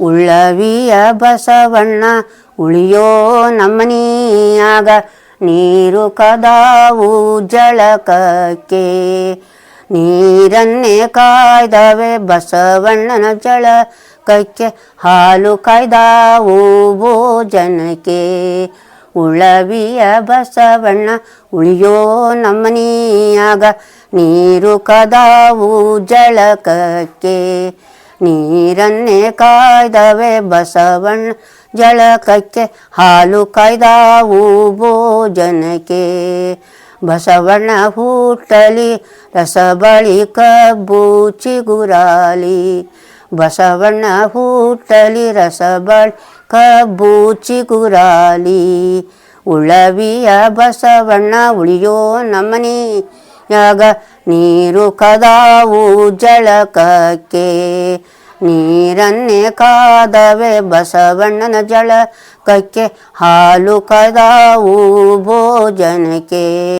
ಉಳ್ಳವಿಯ ಬಸವಣ್ಣ, ಉಳಿಯೋ ನಮ್ಮನಿಯಾಗ ನೀರು ಕದಾವು ಜಳಕಕ್ಕೆ. ನೀರನ್ನೇ ಕಾಯ್ದವೆ ಬಸವಣ್ಣನ ಜಳಕಕ್ಕೆ, ಹಾಲು ಕಾಯ್ದಾವು ಭೋಜನಕ್ಕೆ. ಉಳವಿಯ ಬಸವಣ್ಣ, ಉಳಿಯೋ ನಮ್ಮನಿಯಾಗ ನೀರು ಕದಾವು ಜಳಕಕ್ಕೆ. ನೀರನ್ನೇ ಕಾಯ್ದವೆ ಬಸವಣ್ಣ ಜಳಕಕ್ಕೆ ಹಾಲು ಕಾಯ್ದಾವು ಭೋಜನಕ್ಕೆ. ಬಸವಣ್ಣ ಹುಟ್ಟಲಿ ರಸಬಳಿ ಕಬ್ಬು ಚಿಗುರಾಲಿ. ಬಸವಣ್ಣ ಹುಟ್ಟಲಿ ರಸಬಳಿ ಕಬ್ಬು ಚಿಗುರಾಲಿ. ಉಳವಿಯ ಬಸವಣ್ಣ, ಉಳಿಯೋ ನಮ್ಮನಿ ಯಾಗ ನೀರು ಕದಾವು ಜಳಕಕ್ಕೆ. ನೀರನ್ನೇ ಕಾದವೆ ಬಸವಣ್ಣನ ಜಳಕಕ್ಕೆ ಹಾಲು ಕದಾವು ಭೋಜನಕ್ಕೆ.